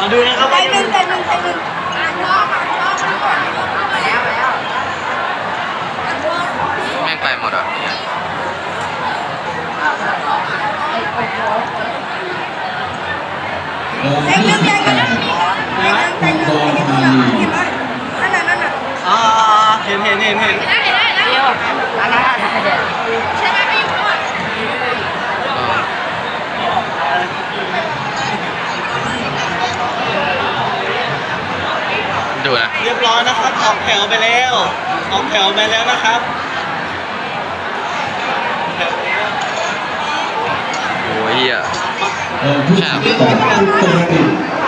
มาดูนะครับใจว่าหนึ่งใจหนึ่งใจหนึ่งแม่งไปหมดอะเนี่ยใจหนึ่งใจหนึ่งใจหนึ่งใจหนึ่งใจหนึ่งเห็นไหมนั่นน่ะนั่นน่ะอ่าเห็นเห็นเห็นเห็นดู นะ เรียบร้อยนะครับ ออกแถวไปแล้ว ออกแถวไปแล้วนะครับแถวไปแล้วโอ้ยเหี้ยเออผู้ชายต่อ